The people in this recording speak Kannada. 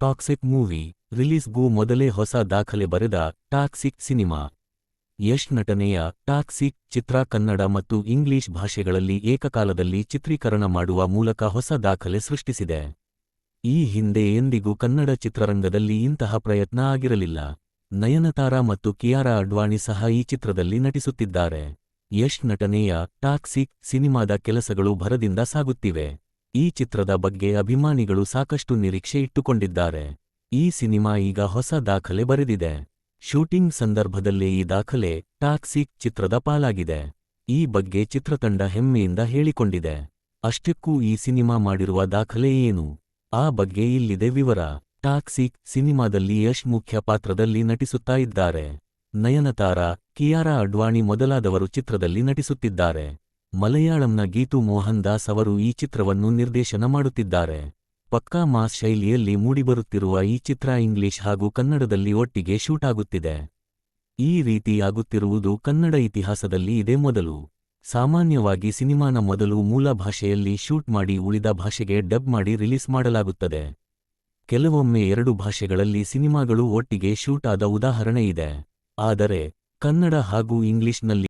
ಟಾಕ್ಸಿಕ್ ಮೂವಿ ರಿಲೀಸ್ಗೂ ಮೊದಲೇ ಹೊಸ ದಾಖಲೆ ಬರೆದ ಟಾಕ್ಸಿಕ್ ಸಿನಿಮಾ. ಯಶ್ ನಟನೆಯ ಟಾಕ್ಸಿಕ್ ಚಿತ್ರ ಕನ್ನಡ ಮತ್ತು ಇಂಗ್ಲಿಷ್ ಭಾಷೆಗಳಲ್ಲಿ ಏಕಕಾಲದಲ್ಲಿ ಚಿತ್ರೀಕರಣ ಮಾಡುವ ಮೂಲಕ ಹೊಸ ದಾಖಲೆ ಸೃಷ್ಟಿಸಿದೆ. ಈ ಹಿಂದೆ ಎಂದಿಗೂ ಕನ್ನಡ ಚಿತ್ರರಂಗದಲ್ಲಿ ಇಂತಹ ಪ್ರಯತ್ನ ಆಗಿರಲಿಲ್ಲ. ನಯನತಾರಾ ಮತ್ತು ಕಿಯಾರಾ ಅಡ್ವಾಣಿ ಸಹ ಈ ಚಿತ್ರದಲ್ಲಿ ನಟಿಸುತ್ತಿದ್ದಾರೆ. ಯಶ್ ನಟನೆಯ ಟಾಕ್ಸಿಕ್ ಸಿನಿಮಾದ ಕೆಲಸಗಳು ಭರದಿಂದ ಸಾಗುತ್ತಿವೆ. ಈ ಚಿತ್ರದ ಬಗ್ಗೆ ಅಭಿಮಾನಿಗಳು ಸಾಕಷ್ಟು ನಿರೀಕ್ಷೆ ಇಟ್ಟುಕೊಂಡಿದ್ದಾರೆ. ಈ ಸಿನಿಮಾ ಈಗ ಹೊಸ ದಾಖಲೆ ಬರೆದಿದೆ. ಶೂಟಿಂಗ್ ಸಂದರ್ಭದಲ್ಲೇ ಈ ದಾಖಲೆ ಟಾಕ್ಸಿಕ್ ಚಿತ್ರದ ಪಾಲಾಗಿದೆ. ಈ ಬಗ್ಗೆ ಚಿತ್ರತಂಡ ಹೆಮ್ಮೆಯಿಂದ ಹೇಳಿಕೊಂಡಿದೆ. ಅಷ್ಟಕ್ಕೂ ಈ ಸಿನಿಮಾ ಮಾಡಿರುವ ದಾಖಲೆ ಏನು? ಆ ಬಗ್ಗೆ ಇಲ್ಲಿದೆ ವಿವರ. ಟಾಕ್ಸಿಕ್ ಸಿನಿಮಾದಲ್ಲಿ ಯಶ್ ಮುಖ್ಯ ಪಾತ್ರದಲ್ಲಿ ನಟಿಸುತ್ತಾ ಇದ್ದಾರೆ. ನಯನತಾರಾ, ಕಿಯಾರಾ ಅಡ್ವಾಣಿ ಮೊದಲಾದವರು ಚಿತ್ರದಲ್ಲಿ ನಟಿಸುತ್ತಿದ್ದಾರೆ. ಮಲಯಾಳಂನ ಗೀತು ಮೋಹನ್ ದಾಸ್ ಅವರು ಈ ಚಿತ್ರವನ್ನು ನಿರ್ದೇಶನ ಮಾಡುತ್ತಿದ್ದಾರೆ. ಪಕ್ಕಾ ಮಾಸ್ ಶೈಲಿಯಲ್ಲಿ ಮೂಡಿಬರುತ್ತಿರುವ ಈ ಚಿತ್ರ ಇಂಗ್ಲಿಷ್ ಹಾಗೂ ಕನ್ನಡದಲ್ಲಿ ಒಟ್ಟಿಗೆ ಶೂಟ್ ಆಗುತ್ತಿದೆ. ಈ ರೀತಿ ಆಗುತ್ತಿರುವುದು ಕನ್ನಡ ಇತಿಹಾಸದಲ್ಲಿ ಇದೇ ಮೊದಲು. ಸಾಮಾನ್ಯವಾಗಿ ಸಿನಿಮಾನ ಮೊದಲು ಮೂಲ ಭಾಷೆಯಲ್ಲಿ ಶೂಟ್ ಮಾಡಿ ಉಳಿದ ಭಾಷೆಗೆ ಡಬ್ ಮಾಡಿ ರಿಲೀಸ್ ಮಾಡಲಾಗುತ್ತದೆ. ಕೆಲವೊಮ್ಮೆ ಎರಡು ಭಾಷೆಗಳಲ್ಲಿ ಸಿನಿಮಾಗಳು ಒಟ್ಟಿಗೆ ಶೂಟ್ ಆದ ಉದಾಹರಣೆ ಇದೆ. ಆದರೆ ಕನ್ನಡ ಹಾಗೂ ಇಂಗ್ಲಿಷ್ನಲ್ಲಿ